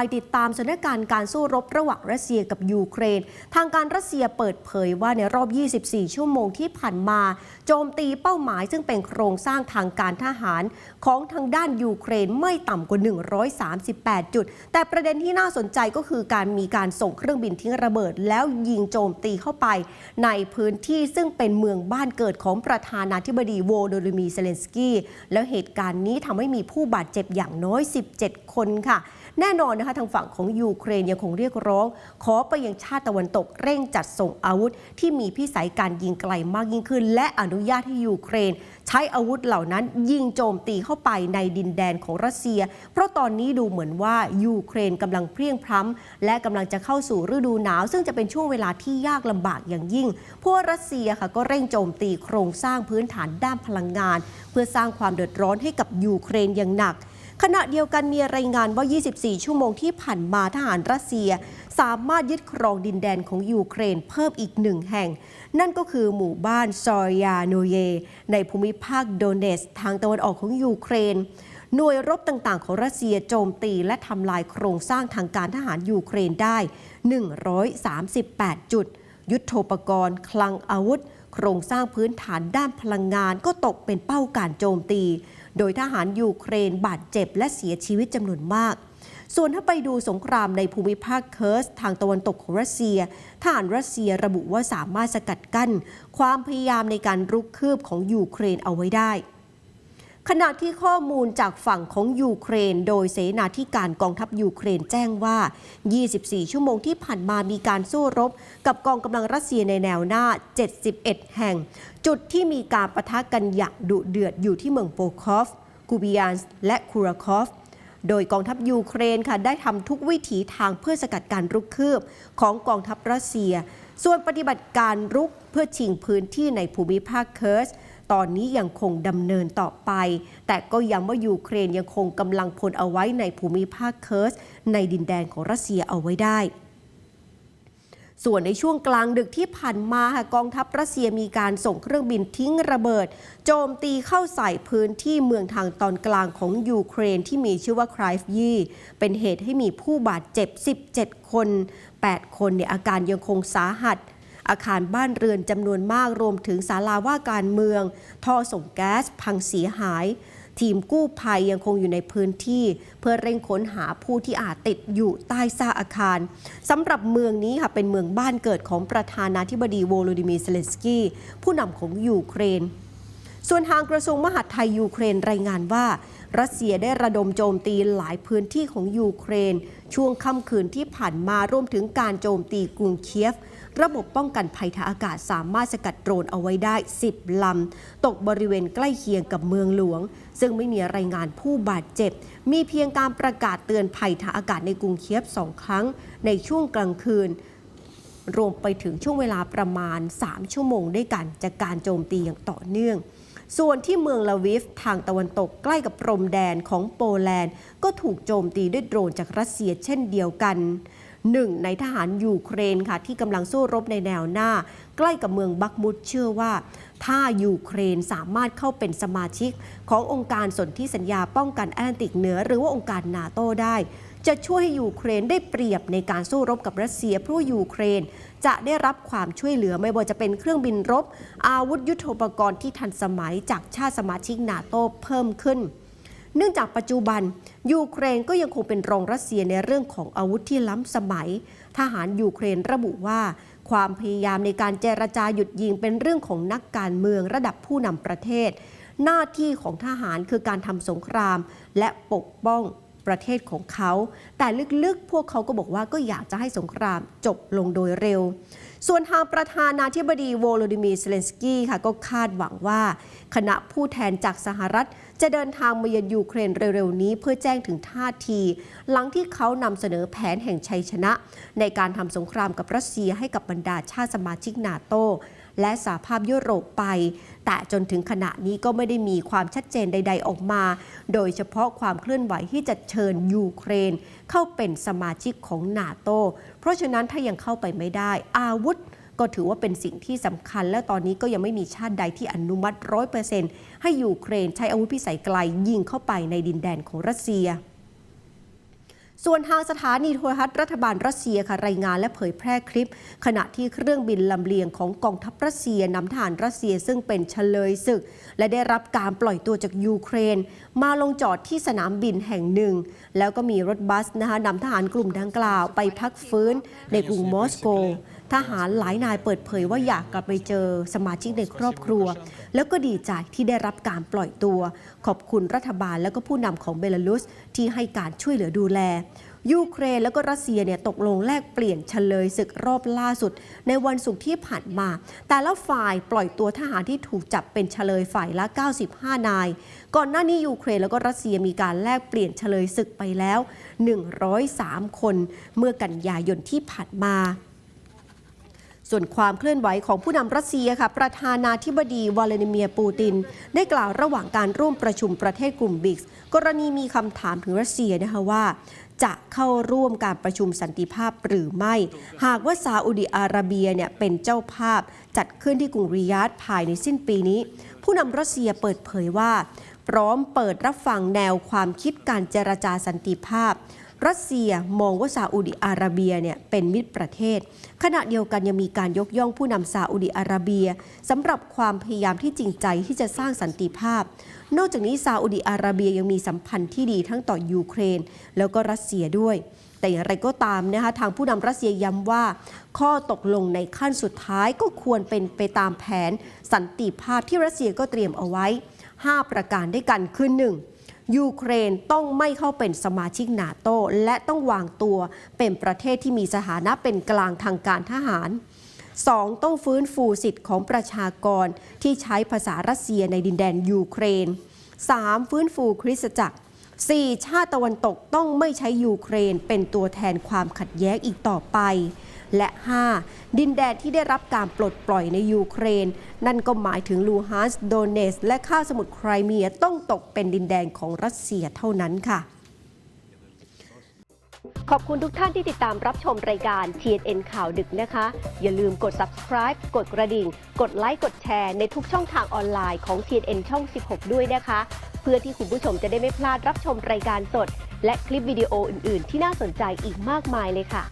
ไปติดตามสถานการณ์การสู้รบระหว่างรัสเซียกับยูเครน ทางการรัสเซียเปิดเผยว่าในรอบ 24 ชั่วโมงที่ผ่านมา โจมตีเป้าหมายซึ่งเป็นโครงสร้างทางการทหารของทางด้านยูเครนไม่ต่ำกว่า 138 จุด แต่ประเด็นที่น่าสนใจก็คือการมีการส่งเครื่องบินทิ้งระเบิด แล้วยิงโจมตีเข้าไป ในพื้นที่ซึ่งเป็นเมืองบ้านเกิดของประธานาธิบดีโวโดริมีเซเลนสกี้แล้วเหตุการณ์นี้ทำให้มีผู้บาดเจ็บอย่างน้อย 17 คนค่ะ แน่นอนนะคะทางฝั่งของยูเครนยังคงเรียกร้อง ขอไปยังชาติตะวันตกเร่งจัดส่งอาวุธ ที่มีพิสัยการยิงไกลมากยิ่งขึ้น และอนุญาตให้ยูเครน ใช้อาวุธเหล่านั้นยิงโจมตีเข้าไปในดินแดนของรัสเซีย เพราะตอนนี้ดูเหมือนว่ายูเครนกำลังเพลียงพล้ำและกำลังจะเข้าสู่ฤดูหนาว ซึ่งจะเป็นช่วงเวลาที่ยากลำบากอย่างยิ่งพว่ารัสเซียค่ะก็เร่งโจมตีโครงสร้างพื้นฐานด้านพลังงาน เพื่อสร้างความเดือดร้อนให้กับยูเครนอย่างหนัก ขณะเดียวกันมีรายงานว่า 24 ชั่วโมงที่ผ่านมาทหารรัสเซีย สามารถยึดครองดินแดนของยูเครนเพิ่มอีกหนึ่งแห่ง นั่นก็คือหมู่บ้านซอยาโนเย ในภูมิภาคโดเนสทางตะวันออกของยูเครนหน่วยรบต่างๆ ของรัสเซียโจมตีและทำลายโครงสร้างทางการทหารยูเครนได้ 138 จุด ยุทโธปกรณ์ คลังอาวุธ โครงสร้างพื้นฐานด้านพลังงานก็ตกเป็นเป้าการโจมตี โดยทหารยูเครนบาดเจ็บและเสียชีวิตจำนวนมาก ส่วนถ้าไปดูสงครามในภูมิภาคเคิร์สทางตะวันตกของรัสเซียทหารรัสเซียระบุว่าสามารถสกัดกั้น ความพยายามในการรุกคืบของยูเครนเอาไว้ได้ ขณะที่ข้อมูลจากฝั่งของยูเครน โดยเสนาธิการกองทัพยูเครนแจ้งว่า 24 ชั่วโมงที่ผ่านมามีการสู้รบ กับกองกำลังรัสเซียในแนวหน้า 71 แห่ง จุดที่มีการประทะกันอย่างดุเดือดอยู่ที่เมืองโปคอฟ กูบิยานส์และคูราคอฟโดยกองทัพยูเครนค่ะได้ทำทุกวิถีทางเพื่อสกัดการรุกคืบของกองทัพรัสเซีย ส่วนปฏิบัติการรุกเพื่อชิงพื้นที่ในภูมิภาคเคิร์ส ตอนนี้ยังคงดำเนินต่อไป แต่ก็ย้ำว่ายูเครนยังคงกำลังพลเอาไว้ในภูมิภาคเคิร์สในดินแดนของรัสเซียเอาไว้ได้ส่วนในช่วงกลางดึกที่ผ่านมาค่ะกองทัพรัสเซียมีการส่งเครื่องบินทิ้งระเบิด โจมตีเข้าใส่พื้นที่เมืองทางตอนกลางของยูเครนที่มีชื่อว่าครฟยีเป็นเหตุให้มีผู้บาดเจ็บ 17 คน 8 คนเนี่ยอาการยังคงสาหัส อาคารบ้านเรือนจำนวนมากรวมถึงศาลาว่าการเมือง ท่อส่งแก๊สพังเสียหาย ทีมกู้ภัยยังคงอยู่ในพื้นที่ เพื่อเร่งค้นหาผู้ที่อาจติดอยู่ใต้ซากอาคารสำหรับเมืองนี้ค่ะเป็นเมืองบ้านเกิดของประธานาธิบดีโวโลดิมีร์เซเลนสกี้ผู้นำของยูเครนส่วนทางกระทรวงมหาดไทยยูเครนรายงานว่า รัสเซียได้ระดมโจมตีหลายพื้นที่ของยูเครน ช่วงค่ำคืนที่ผ่านมารวมถึงการโจมตีกรุงเคียฟ ระบบป้องกันภัยทางอากาศสามารถสกัดโดรนเอาไว้ได้ 10 ลำ ตกบริเวณใกล้เคียงกับเมืองหลวง ซึ่งไม่มีรายงานผู้บาดเจ็บ มีเพียงการประกาศเตือนภัยทางอากาศในกรุงเคียฟสองครั้ง ในช่วงกลางคืน รวมไปถึงช่วงเวลาประมาณ 3 ชั่วโมงด้วยกันจากการโจมตีอย่างต่อเนื่องส่วนที่เมืองลาวิฟทางตะวันตกใกล้กับพรมแดนของโปแลนด์ ก็ถูกโจมตีด้วยโดรนจากรัสเซียเช่นเดียวกัน หนึ่งในทหารยูเครนค่ะที่กำลังสู้รบในแนวหน้า ใกล้กับเมืองบักมุดเชื่อว่า ถ้ายูเครนสามารถเข้าเป็นสมาชิก ขององค์การสนธิสัญญาป้องกันแอตแลนติกเหนือ หรือว่าองค์การนาโตได้ จะช่วยให้ยูเครนได้เปรียบในการสู้รบกับรัสเซียเพราะยูเครน จะได้รับความช่วยเหลือไม่ว่าจะเป็นเครื่องบินรบ อาวุธยุโทโธปกรณ์ที่ทันสมัยจากชาติสมาชิกนาโตเพิ่มขึ้น เนื่องจากปัจจุบัน ยูเครนก็ยังคงเป็นรองรัสเซียในเรื่องของอาวุธที่ล้ำสมัย ทหารยูเครนระบุว่า ความพยายามในการเจรจาหยุดยิงเป็นเรื่องของนักการเมืองระดับผู้นำประเทศ หน้าที่ของทหารคือการทำสงครามและปกป้อง ประเทศของเขา แต่ลึกๆ พวกเขาก็บอกว่าก็อยากจะให้สงครามจบลงโดยเร็ว ส่วนทางประธานาธิบดีโวโลดิมีร์เซเลนสกี้ค่ะก็คาดหวังว่า คณะผู้แทนจากสหรัฐ จะเดินทางมาเยือนยูเครนเร็วๆ นี้เพื่อแจ้งถึงท่าที หลังที่เขานำเสนอแผนแห่งชัยชนะ ในการทำสงครามกับรัสเซียให้กับบรรดาชาติสมาชิกนาโตและสหภาพยุโรปไป แต่จนถึงขณะนี้ก็ไม่ได้มีความชัดเจนใด ๆ ออกมา โดยเฉพาะความเคลื่อนไหวที่จะเชิญยูเครน เข้าเป็นสมาชิกของนาโตเพราะฉะนั้นถ้ายังเข้าไปไม่ได้ อาวุธก็ถือว่าเป็นสิ่งที่สำคัญ และตอนนี้ก็ยังไม่มีชาติใดที่อนุมัติร้อยเปอร์เซ็นต์ให้ยูเครนใช้อาวุธพิสัยไกลยิงเข้าไปในดินแดนของรัสเซีย ส่วนทางสถานีโทรทัศน์รัฐบาลรัสเซียค่ะรายงานและเผยแพร่คลิป ขณะที่เครื่องบินลำเลียงของกองทัพรัสเซียนำทหารรัสเซียซึ่งเป็นเฉลยศึก และได้รับการปล่อยตัวจากยูเครน มาลงจอดที่สนามบินแห่งหนึ่ง แล้วก็มีรถบัสนะคะนำทหารกลุ่มดังกล่าวไปพักฟื้นในกรุงมอสโก ทหารหลายนายเปิดเผยว่าอยากกลับไปเจอสมาชิกในครอบครัว แล้วก็ดีใจที่ได้รับการปล่อยตัว ขอบคุณรัฐบาลและก็ผู้นำของเบลารุสที่ให้การช่วยเหลือดูแล ยูเครนแล้วก็รัสเซียเนี่ยตกลงแลกเปลี่ยนเฉลยศึกรอบล่าสุด ในวันศุกร์ที่ผ่านมา แต่ละฝ่ายปล่อยตัวทหารที่ถูกจับเป็นเฉลยฝ่ายละ 95 นาย ก่อนหน้านี้ยูเครนแล้วก็รัสเซียมีการแลกเปลี่ยนเฉลยศึกไปแล้ว 103 คน เมื่อกันยายนที่ผ่านมา ส่วนความเคลื่อนไหวของผู้นำรัสเซียค่ะประธานาธิบดีวลาดิเมียร์ปูติน ได้กล่าวระหว่างการร่วมประชุมประเทศกลุ่มบิกส์กรณีมีคำถามถึงรัสเซียนะคะว่า จะเข้าร่วมการประชุมสันติภาพหรือไม่ หากว่าซาอุดิอาระเบียเนี่ยเป็นเจ้าภาพ จัดขึ้นที่กรุงริยาดภายในสิ้นปีนี้ ผู้นำรัสเซียเปิดเผยว่า พร้อมเปิดรับฟังแนวความคิดการเจรจาสันติภาพ รัสเซียมองว่าซาอุดิอาระเบียเนี่ยเป็นมิตรประเทศ ขณะเดียวกันยังมีการยกย่องผู้นำซาอุดิอาระเบียสำหรับความพยายามที่จริงใจที่จะสร้างสันติภาพ นอกจากนี้ซาอุดิอาระเบียยังมีสัมพันธ์ที่ดีทั้งต่อยูเครน แล้วก็รัสเซียด้วย แต่อย่างไรก็ตามนะคะทางผู้นำรัสเซียย้ำว่า ข้อตกลงในขั้นสุดท้ายก็ควรเป็นไปตามแผนสันติภาพที่รัสเซียก็เตรียมเอาไว้ 5 ประการด้วยกันคือหนึ่ง ยูเครนต้องไม่เข้าเป็นสมาชิกนาโตและต้องวางตัวเป็นประเทศที่มีสถานะเป็นกลางทางการทหาร 2. ต้องฟื้นฟูสิทธิ์ของประชากรที่ใช้ภาษารัสเซียในดินแดนยูเครน 3. ฟื้นฟูคริสตจักร 4. ชาติตะวันตกต้องไม่ใช้ยูเครนเป็นตัวแทนความขัดแย้งอีกต่อไป และ 5. ดินแดนที่ได้รับการปลดปล่อยในยูเครน นั่นก็หมายถึงลูฮานส์โดเนสและข้าสมุทรไครเมียต้องตกเป็นดินแดนของรัสเซียเท่านั้นค่ะ ขอบคุณทุกท่านที่ติดตามรับชมรายการ TNN ข่าวดึกนะคะ อย่าลืมกด subscribe กดกระดิ่ง กดไลค์กดแชร์ในทุกช่องทางออนไลน์ของ TNN ช่อง 16 ด้วยนะคะเพื่อที่คุณผู้ชมจะได้ไม่พลาดรับชมรายการสด และคลิปวิดีโออื่น ๆ ที่น่าสนใจอีกมากมายเลยค่ะ